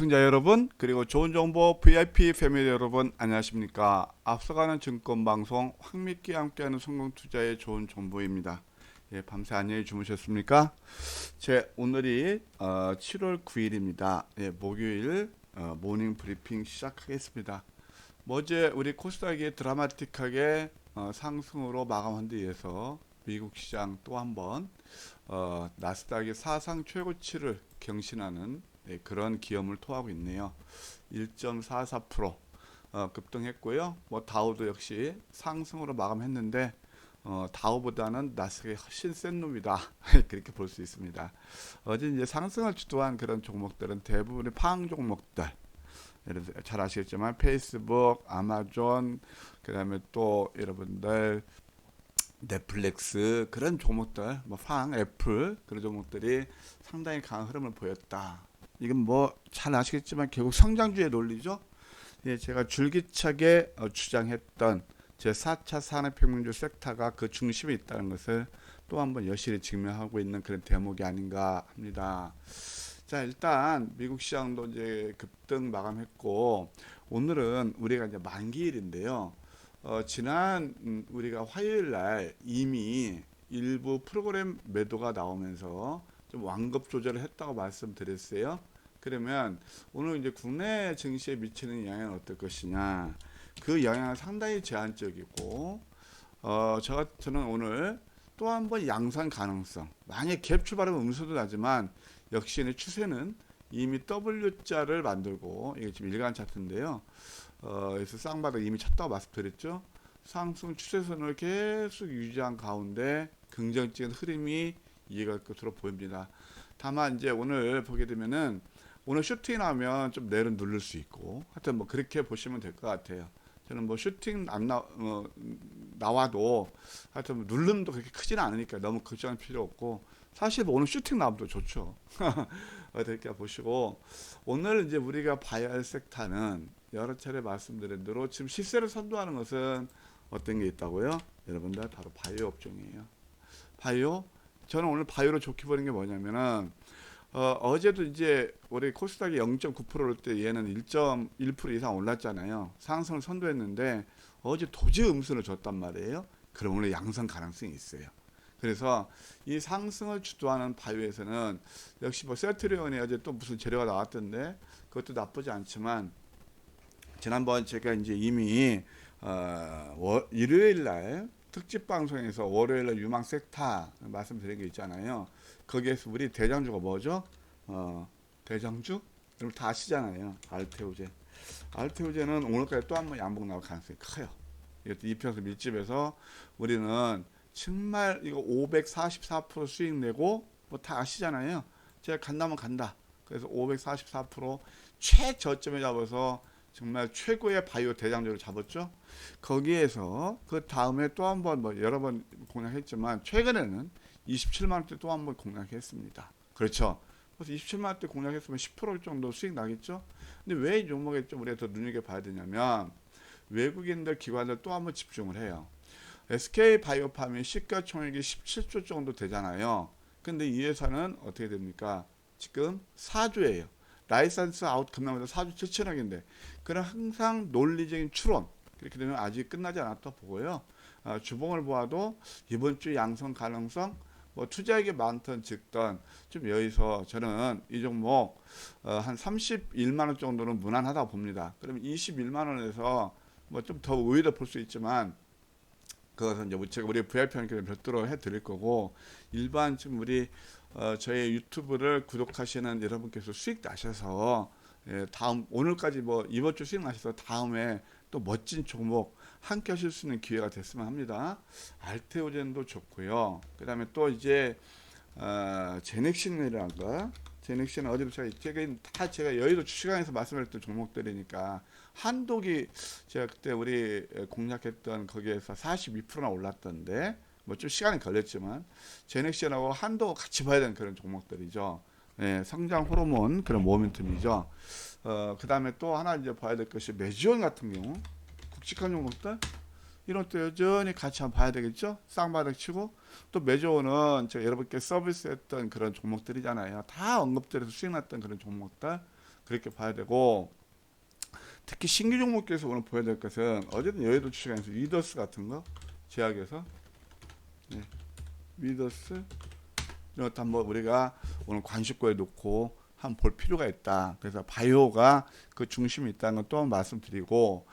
시청자 여러분 그리고 좋은 정보 VIP 패밀리 여러분 안녕하십니까? 앞서가는 증권방송 황미끼 함께하는 성공투자의 좋은 정보입니다. 예, 밤새 안녕히 주무셨습니까? 제 오늘이 어, 7월 9일입니다. 예, 목요일 어, 모닝 브리핑 시작하겠습니다. 뭐 어제 우리 코스닥이 드라마틱하게 어, 상승으로 마감한 데 이어서 미국 시장 또 한번 어, 나스닥이 사상 최고치를 경신하는 네, 그런 기염을 토하고 있네요. 1.44% 어, 급등했고요. 뭐 다우도 역시 상승으로 마감했는데 어, 다우보다는 나스닥이 훨씬 센 놈이다 그렇게 볼 수 있습니다. 어제 이제 상승을 주도한 그런 종목들은 대부분의 팡 종목들. 잘 아시겠지만 페이스북, 아마존, 그다음에 또 여러분들 넷플릭스 그런 종목들, 뭐 팡, 애플 그런 종목들이 상당히 강한 흐름을 보였다. 이건 뭐 잘 아시겠지만 결국 성장주의 논리죠. 예, 제가 줄기차게 어, 주장했던 제 4차 산업혁명주 섹터가 그 중심에 있다는 것을 또 한번 여실히 증명하고 있는 그런 대목이 아닌가 합니다. 자, 일단 미국 시장도 이제 급등 마감했고 오늘은 우리가 이제 만기일인데요. 어, 지난 음, 우리가 화요일 날 이미 일부 프로그램 매도가 나오면서 좀 완급 조절을 했다고 말씀드렸어요. 그러면 오늘 이제 국내 증시에 미치는 영향은 어떨 것이냐? 그 영향은 상당히 제한적이고, 어, 저, 저는 오늘 또 한 번 양산 가능성. 만약 갭 출발하면 음수도 나지만 역시의 추세는 이미 W자를 만들고 이게 지금 일간 차트인데요. 어, 그래서 쌍바닥 이미 쳤다고 말씀드렸죠. 상승 추세선을 계속 유지한 가운데 긍정적인 흐름이 이해가 갈 것으로 보입니다. 다만 이제 오늘 보게 되면은 오늘 슈팅 나오면 좀 내려 누를 수 있고 하여튼 뭐 그렇게 보시면 될 것 같아요. 저는 뭐 슈팅 안 나, 어, 나와도 하여튼 뭐 누름도 그렇게 크지는 않으니까 너무 걱정할 필요 없고 사실 뭐 오늘 슈팅 나오면 좋죠. 어떻게 보시고 오늘 이제 우리가 봐야 할 섹터는 여러 차례 말씀드린 대로 지금 시세를 선도하는 것은 어떤 게 있다고요? 여러분들 바로 바이오 업종이에요. 바이오 저는 오늘 바이오로 좋게 보는 게 뭐냐면은 어, 어제도 이제 우리 코스닥이 0.9%일 때 얘는 1.1% 이상 올랐잖아요. 상승을 선도했는데 어제 도저히 음수를 줬단 말이에요. 오늘 양성 가능성이 있어요. 그래서 이 상승을 주도하는 바이오에서는 역시 뭐 세트리온이 어제 또 무슨 재료가 나왔던데 그것도 나쁘지 않지만 지난번 제가 이제 이미 어, 월, 일요일 날 특집 방송에서 월요일 날 유망 섹터 말씀드린 게 있잖아요. 거기에서 우리 대장주가 뭐죠? 어, 대장주? 여러분 다 아시잖아요. 알테오제. 알테오제는 오늘까지 또 한 번 양봉 나올 가능성이 커요. 이것도 이평선 밀집에서 우리는 정말 이거 544% 수익 내고 뭐 다 아시잖아요. 제가 간다면 간다. 그래서 544% 최저점에 잡아서 정말 최고의 바이오 대장주를 잡았죠. 거기에서 그 다음에 또 한 번 뭐 여러 번 공략했지만 최근에는 27만 원대 또 한 번 공략했습니다. 그렇죠. 그래서 27만 원대 공략했으면 10% 정도 수익 나겠죠. 근데 왜 이 종목에 좀 우리가 더 눈여겨 봐야 되냐면 외국인들 기관들 또 한 번 집중을 해요. SK 바이오팜이 시가총액이 17조 정도 되잖아요. 근데 이 회사는 어떻게 됩니까? 지금 4조예요. 라이선스 아웃 금액보다 4조 7천억인데 그런 항상 논리적인 추론 그렇게 되면 아직 끝나지 않았다 보고요. 아, 주봉을 보아도 이번 주 양성 가능성 뭐 투자액이 많던 즉던 좀 여기서 저는 이 종목 어, 한 31만 원 정도는 무난하다 고 봅니다. 그러면 21만 원에서 뭐 좀 더 우위도 볼수 있지만 그것은 이제 제가 우리 VIP 한테 별도로 해드릴 거고 일반 지금 우리 어, 저희 유튜브를 구독하시는 여러분께서 수익 나셔서 예, 다음 오늘까지 뭐 이번 주 수익 나셔서 다음에 또 멋진 종목 함께 하실 수 있는 기회가 됐으면 합니다. 알테오젠도 좋고요. 그 다음에 또 이제 어, 제넥신이라는가 제넥신은 어디로 제가 다 제가 여의도 시간에서 말씀드렸던 종목들이니까 한독이 제가 그때 우리 공략했던 거기에서 42%나 올랐던데 뭐 좀 시간이 걸렸지만 제넥신하고 한도 같이 봐야 되는 그런 종목들이죠. 예, 성장 호르몬 그런 모멘텀이죠. 어, 그 다음에 또 하나 이제 봐야 될 것이 메지온 같은 경우 굵직한 종목들 이런 또 여전히 같이 한번 봐야 되겠죠. 쌍바닥 치고 또 메조는 제가 여러분께 서비스했던 그런 종목들이잖아요. 다 언급드려서 수익 났던 그런 종목들. 그렇게 봐야 되고 특히 신규 종목에서 오늘 보여야 될 것은 어제는 여의도 주식에서 위더스 같은 거 제약에서 네. 위더스 이런 것도 한번 우리가 오늘 관심고에 놓고 한번 볼 필요가 있다. 그래서 바이오가 그 중심이 있다는 건 또 말씀드리고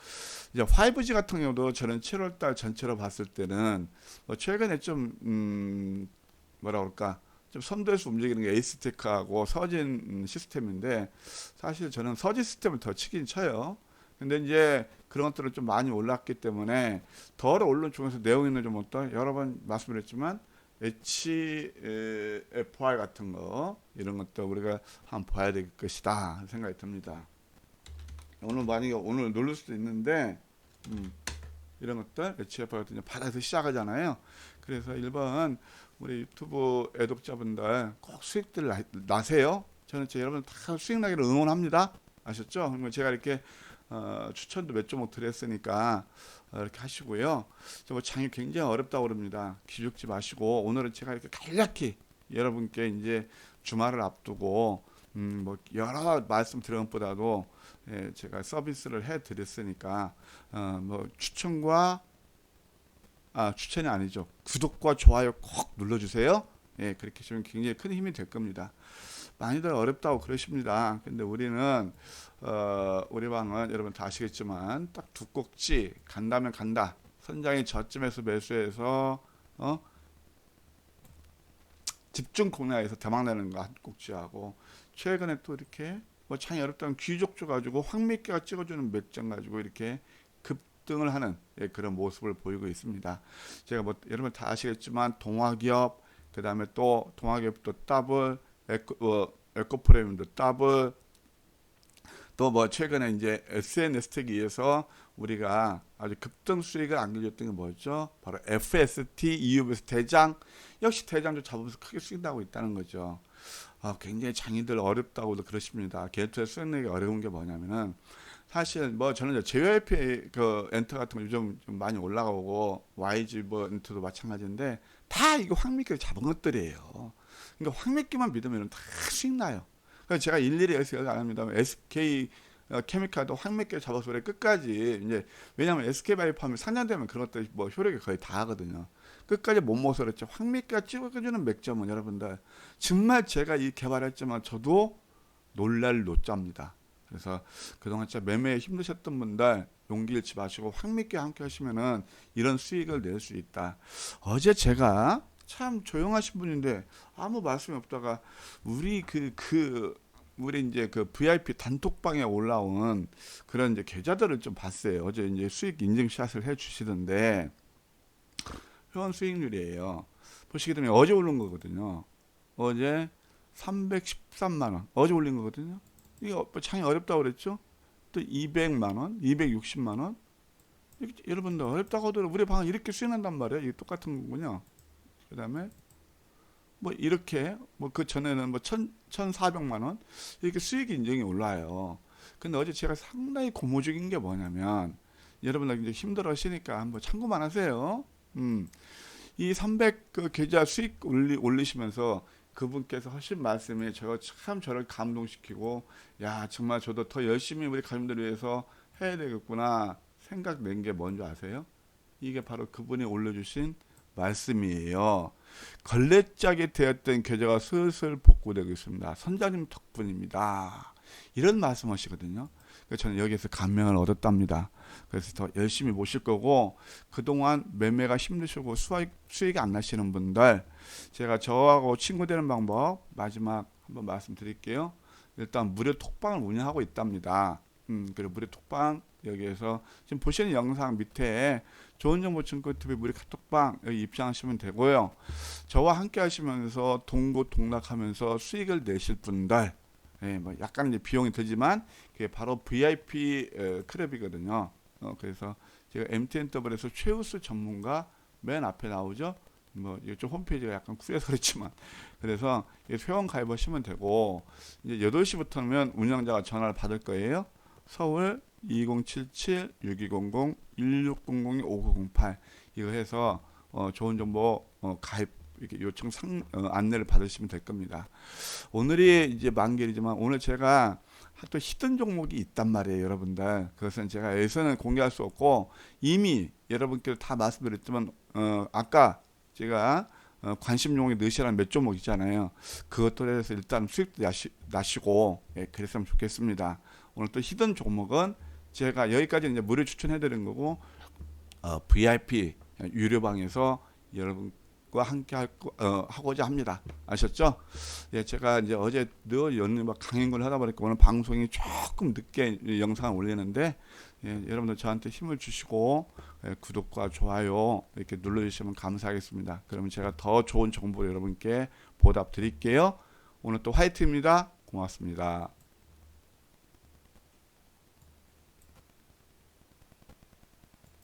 이제 5G 같은 경우도 저는 7월 달 전체로 봤을 때는 뭐 최근에 좀 음, 뭐라 그럴까 좀 선도에서 움직이는 게 에이스테크하고 서진 음, 시스템인데 사실 저는 서진 시스템을 더 치긴 쳐요. 근데 이제 그런 것들은 좀 많이 올랐기 때문에 더 오른 중에서 내용 있는 좀 어떤 여러 번 말씀드렸지만 HFR 같은 거 이런 것도 우리가 한번 봐야 될 것이다 생각이 듭니다. 오늘 만약에 오늘 놀릴 수도 있는데 음, 이런 것들 HFR 같은 거 바닥에서 시작하잖아요. 그래서 1번 우리 유튜브 애독자분들 꼭 수익들 나, 나세요. 저는 제 여러분 다 수익 나기를 응원합니다. 아셨죠? 그러면 제가 이렇게 어, 추천도 몇 종목 드렸으니까 어, 이렇게 하시고요. 저 장이 굉장히 어렵다고 그럽니다. 기죽지 마시고 오늘은 제가 이렇게 간략히 여러분께 이제 주말을 앞두고 음, 뭐 여러 말씀 드린 것보다도 예, 제가 서비스를 해 드렸으니까 어, 뭐 추천과 아 추천이 아니죠. 구독과 좋아요 꼭 눌러주세요. 예, 그렇게 하시면 굉장히 큰 힘이 될 겁니다. 많이들 어렵다고 그러십니다. 근데 우리는 어, 우리 방은 여러분 다 아시겠지만 딱 두 꼭지 간다면 간다. 선장이 저쯤에서 매수해서 어? 집중 공략에서 대박 나는 거 한 꼭지하고 최근에 또 이렇게 뭐 창이 어렵다면 귀족 줘 가지고 황미끼가 찍어주는 몇 장 가지고 이렇게 급등을 하는 예, 그런 모습을 보이고 있습니다. 제가 뭐 여러분 다 아시겠지만 동화기업 그 다음에 또 동화기업도 더블 에코, 어, 에코 프레임도 더블 또 뭐 최근에 이제 SNS 특위에서 우리가 아주 급등 수익을 안겨줬던 게 뭐죠? 바로 FST EUBS 대장 역시 대장도 잡으면서 크게 수익 나고 있다는 거죠. 아, 굉장히 장인들 어렵다고도 그러십니다. 게이트에 수익 내기 어려운 게 뭐냐면은 사실 뭐 저는 JYP 그 엔터 같은 거 요즘 좀 많이 올라가고 YG 뭐 엔터도 마찬가지인데 다 이거 황미끼를 잡은 것들이에요. 그러니까 황미끼만 믿으면 다 수익 나요. 그래서 제가 일일이 여기서 안 합니다만 SK 어, 케미칼도 황미끼를 잡아서 그래 끝까지 이제 왜냐하면 SK 바이오팜이 상장되면 그런 것들이 뭐 효력이 거의 다 하거든요. 끝까지 못 먹어서 그랬죠. 황미끼가 찍어주는 맥점은 여러분들 정말 제가 이 개발했지만 저도 놀랄 노자입니다. 그래서 그동안 진짜 매매에 힘드셨던 분들 용기 잃지 마시고 황미끼 함께 하시면은 이런 수익을 낼 수 있다. 어제 제가 참 조용하신 분인데 아무 말씀이 없다가 우리 그그 우리 이제 그 VIP 단톡방에 올라온 그런 이제 계좌들을 좀 봤어요. 어제 이제 수익 인증샷을 해 주시던데 회원 수익률이에요. 보시게 되면 어제 올린 거거든요. 어제 313만 원. 어제 올린 거거든요. 이게 어- 창이 어렵다고 그랬죠? 또 200만 원, 260만 원. 여러분들 어렵다고 하더라도 우리 방은 이렇게 수익 난단 말이에요. 이게 똑같은 거군요. 그 다음에 뭐 이렇게 뭐 그 전에는 뭐 천, 1,400만 원 이렇게 수익 인정이 올라요. 근데 어제 제가 상당히 고무적인 게 뭐냐면 여러분들 이제 힘들어 하시니까 한번 참고만 하세요. 음. 이 300그 계좌 수익 올리, 올리시면서 그분께서 하신 말씀이 제가 참 저를 감동시키고 야 정말 저도 더 열심히 우리 가족들을 위해서 해야 되겠구나 생각 낸 게 뭔지 아세요? 이게 바로 그분이 올려주신 말씀이에요. 걸레짝이 되었던 계좌가 슬슬 복구되고 있습니다. 선장님 덕분입니다. 이런 말씀하시거든요. 그래서 저는 여기에서 감명을 얻었답니다. 그래서 더 열심히 모실 거고 그동안 매매가 힘드시고 수익, 수익이 안 나시는 분들 제가 저하고 친구 되는 방법 마지막 한번 말씀드릴게요. 일단 무료 톡방을 운영하고 있답니다. 음, 그리고 무료 톡방 여기에서 지금 보시는 영상 밑에 좋은 정보 증권 TV 무료 카톡방 여기 입장하시면 되고요. 저와 함께 하시면서 동고 동락하면서 수익을 내실 분들 예, 뭐 약간 이제 비용이 들지만 그게 바로 VIP 에, 클럽이거든요. 어, 그래서 제가 MTNW에서 최우수 전문가 맨 앞에 나오죠. 뭐 이쪽 홈페이지가 약간 구려서 그렇지만 그래서 이 회원 가입하시면 되고 이제 8시부터면 운영자가 전화를 받을 거예요. 서울 2077 6200 1600 5908 이거 해서 어, 좋은 정보 어, 가입 이렇게 요청 상 어, 안내를 받으시면 될 겁니다. 오늘이 이제 만기이지만 오늘 제가 또 히든 종목이 있단 말이에요, 여러분들. 그것은 제가 여기서는 공개할 수 없고 이미 여러분께 다 말씀드렸지만 어, 아까 제가 어, 관심종이 넣으시라는 몇 종목 있잖아요. 그것들에 대해서 일단 수익도 나시, 나시고 예, 그랬으면 좋겠습니다. 오늘 또 히든 종목은 제가 여기까지 이제 무료 추천해드린 거고 어, VIP 유료방에서 여러분과 함께 할, 거- 어, 하고자 합니다. 아셨죠? 예, 제가 이제 어제 늘 연말 막 강행군을 하다 보니까 오늘 방송이 조금 늦게 이 영상을 올리는데 예, 여러분들 저한테 힘을 주시고 예, 구독과 좋아요 이렇게 눌러주시면 감사하겠습니다. 그러면 제가 더 좋은 정보 여러분께 보답 드릴게요. 오늘 또 화이트입니다. 고맙습니다.